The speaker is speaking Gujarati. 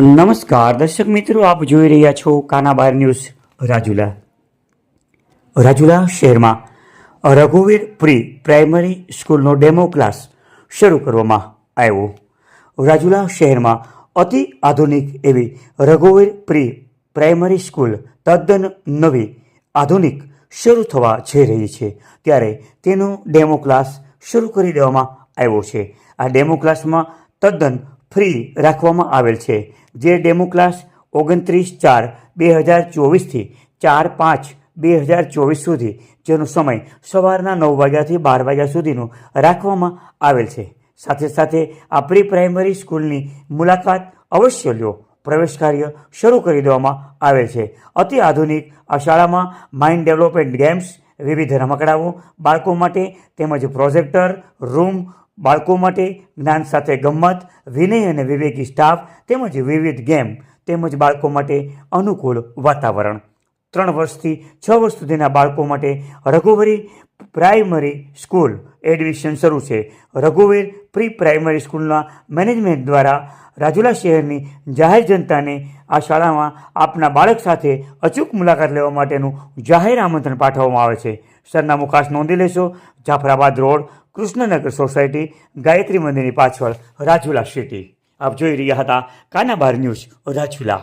નમસ્કાર, દર્શક મિત્રો, આપ જોઈ રહ્યા છો કાનાબાર ન્યૂઝ રાજુલા. રાજુલા શહેરમાં રઘુવીર પ્રી પ્રાઇમરી સ્કૂલનો ડેમો ક્લાસ શરૂ કરવામાં આવ્યો. રાજુલા શહેરમાં અતિ આધુનિક એવી રઘુવીર પ્રી પ્રાઇમરી સ્કૂલ તદ્દન નવી, આધુનિક શરૂ થવા જઈ રહી છે. ત્યારે તેનો ડેમો ક્લાસ શરૂ કરી દેવામાં આવ્યો છે. આ ડેમો ક્લાસમાં તદ્દન ફ્રી રાખવામાં આવેલ છે, જે ડેમો ક્લાસ ઓગણત્રીસ ચાર બે હજાર ચોવીસથી ચાર પાંચ બે હજાર ચોવીસ સુધી, જેનો સમય સવારના નવ વાગ્યાથી બાર વાગ્યા સુધીનો રાખવામાં આવેલ છે. સાથે સાથે આ પ્રી પ્રાઇમરી સ્કૂલની મુલાકાત અવશ્ય લ્યો પ્રવેશ કાર્ય શરૂ કરી દેવામાં આવેલ છે. અતિ આધુનિક આ શાળામાં માઇન્ડ ડેવલપમેન્ટ ગેમ્સ, વિવિધ રમકડાઓ, બાળકો માટે તેમજ પ્રોજેક્ટર, રૂમ બાળકો માટે જ્ઞાન સાથે ગમ્મત, વિનય અને વિવેકી સ્ટાફ તેમજ વિવિધ ગેમ તેમજ બાળકો માટે અનુકૂળ વાતાવરણ. ત્રણ વર્ષથી છ વર્ષ સુધીના બાળકો માટે રઘુવરી પ્રાઇમરી સ્કૂલ એડમિશન શરૂ છે. રઘુવીર પ્રી પ્રાઇમરી સ્કૂલના મેનેજમેન્ટ દ્વારા રાજુલા શહેરની જાહેર જનતાને આ શાળામાં આપના બાળક સાથે અચૂક મુલાકાત લેવા માટેનું જાહેર આમંત્રણ પાઠવવામાં આવે છે. સરનામું ખાસ નોંધી લેશો. જાફરાબાદ રોડ કૃષ્ણનગર સોસાયટી, ગાયત્રી મંદિરની પાછળ રાજુલા સિટી. આપ જોઈ રહ્યા હતા કાના બાર ન્યૂઝ રાજુલા.